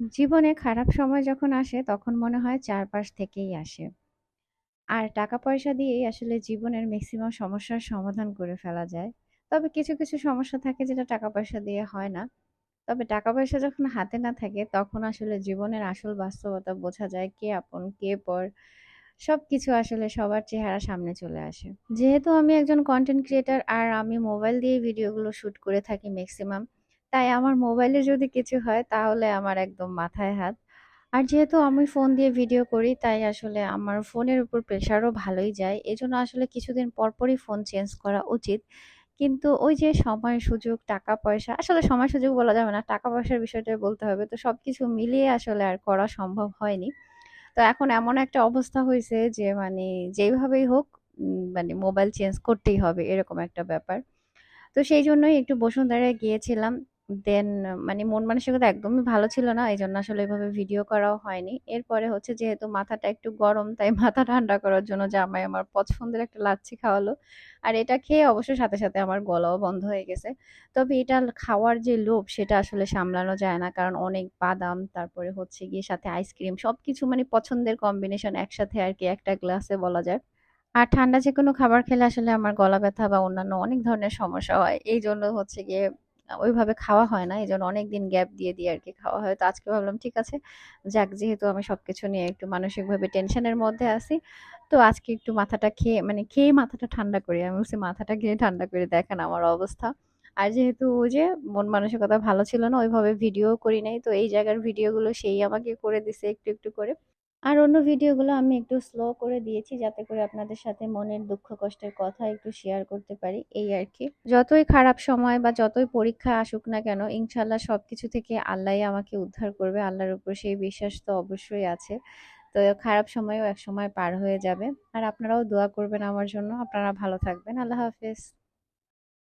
জীবনে খারাপ সময় যখন আসে তখন মনে হয় চারপাশ থেকেই আসে। আর টাকা-পয়সা দিয়েই আসলে জীবনের ম্যাক্সিমাম সমস্যার সমাধান করে ফেলা যায়। তবে কিছু, কিছু সমস্যা থাকে যেটা টাকা-পয়সা দিয়ে হয় না। তবে টাকা-পয়সা যখন হাতে না থাকে তখন আসলে জীবনের আসল বাস্তবতা বোঝা যায় কে আপন, কে পর। সব কিছু আসলে সবার চেহারা সামনে চলে আসে। যেহেতু আমি একজন কন্টেন্ট ক্রিয়েটার আর আমি মোবাইল দিয়ে ভিডিওগুলো শ্যুট করে থাকি মেক্সিমাম। তাই আমার মোবাইলে যদি কিছু হয় তাহলে আমার একদম মাথায় হাত। আর যেহেতু আমি ফোন দিয়ে ভিডিও করি তাই আসলে আমার ফোনের উপর প্রেশারও ভালোই যায়। এজন্য আসলে কিছুদিন পরপরই ফোন চেঞ্জ করা উচিত। কিন্তু ওই যে সময়, সুযোগ, টাকা-পয়সা আসলে সময় সুযোগ বলা যাবে না। টাকা-পয়সার বিষয়টা বলতে হবে। তো সবকিছু মিলিয়ে আসলে আর করা সম্ভব হয়নি। তো এখন এমন একটা অবস্থা হয়েছে যে মানে যেইভাবেই হোক মানে মোবাইল চেঞ্জ করতেই হবে এরকম একটা ব্যাপার। তো সেই জন্যই একটু বসুন্ধরায় গিয়েছিলাম। দেন মানে মন মানসিকতা একদমই ভালো ছিল না। এই জন্য আসলে এভাবে ভিডিও করাও হয়নি। এরপরে হচ্ছে যেহেতু মাথাটা একটু গরম তাই মাথা ঠান্ডা করার জন্য জামাই আমার পছন্দের একটা লাচ্ছি খাওয়ালো। আর এটা খেয়ে অবশ্য সাথে, সাথে আমার গলাও বন্ধ হয়ে গেছে। তবে এটা খাওয়ার যে লোভ সেটা আসলে সামলানো যায় না। কারণ অনেক বাদাম তারপরে হচ্ছে গিয়ে সাথে আইসক্রিম সব কিছু মানে পছন্দের কম্বিনেশন একসাথে আর কি একটা গ্লাসে বলা যায়। আর ঠান্ডা যে কোনো খাবার খেলে আসলে আমার গলা ব্যথা বা অন্যান্য অনেক ধরনের সমস্যা হয়। এই জন্য হচ্ছে গিয়ে ওইভাবে খাওয়া হয় না। এজন্য অনেকদিন গ্যাপ দিয়ে, দিয়ে আর কি খাওয়া হয়। তো আজকে ভাবলাম ঠিক আছে, যাক যেহেতু আমি সবকিছু নিয়ে একটু মানসিকভাবে টেনশনের মধ্যে আছি, তো আজকে একটু মাথাটা খেয়ে মানে খেয়ে মাথাটা ঠান্ডা করি। আমি বলছি মাথাটা খেয়ে ঠান্ডা করে দেখেন আমার অবস্থা। আর যেহেতু যে মন মানসিকতা ভালো ছিল না, ওইভাবে ভিডিও করি নাই। তো এই জায়গার ভিডিওগুলো সেই আমাকে করে দিছে একটু, একটু করে। আর অন্য ভিডিওগুলো আমি একটু স্লো করে দিয়েছি যাতে করে আপনাদের সাথে মনের দুঃখ, কষ্টের কথা একটু শেয়ার করতে পারি, এই আর কি। যতই খারাপ সময় বা যতই পরীক্ষা আসুক না কেন ইনশাল্লাহ সব কিছু থেকে আল্লাহই আমাকে উদ্ধার করবে, আল্লাহর উপর সেই বিশ্বাস তো অবশ্যই আছে। তো খারাপ সময়ও এক সময় পার হয়ে যাবে। আর আপনারাও দোয়া করবেন আমার জন্য। আপনারা ভালো থাকবেন। আল্লাহ হাফেজ।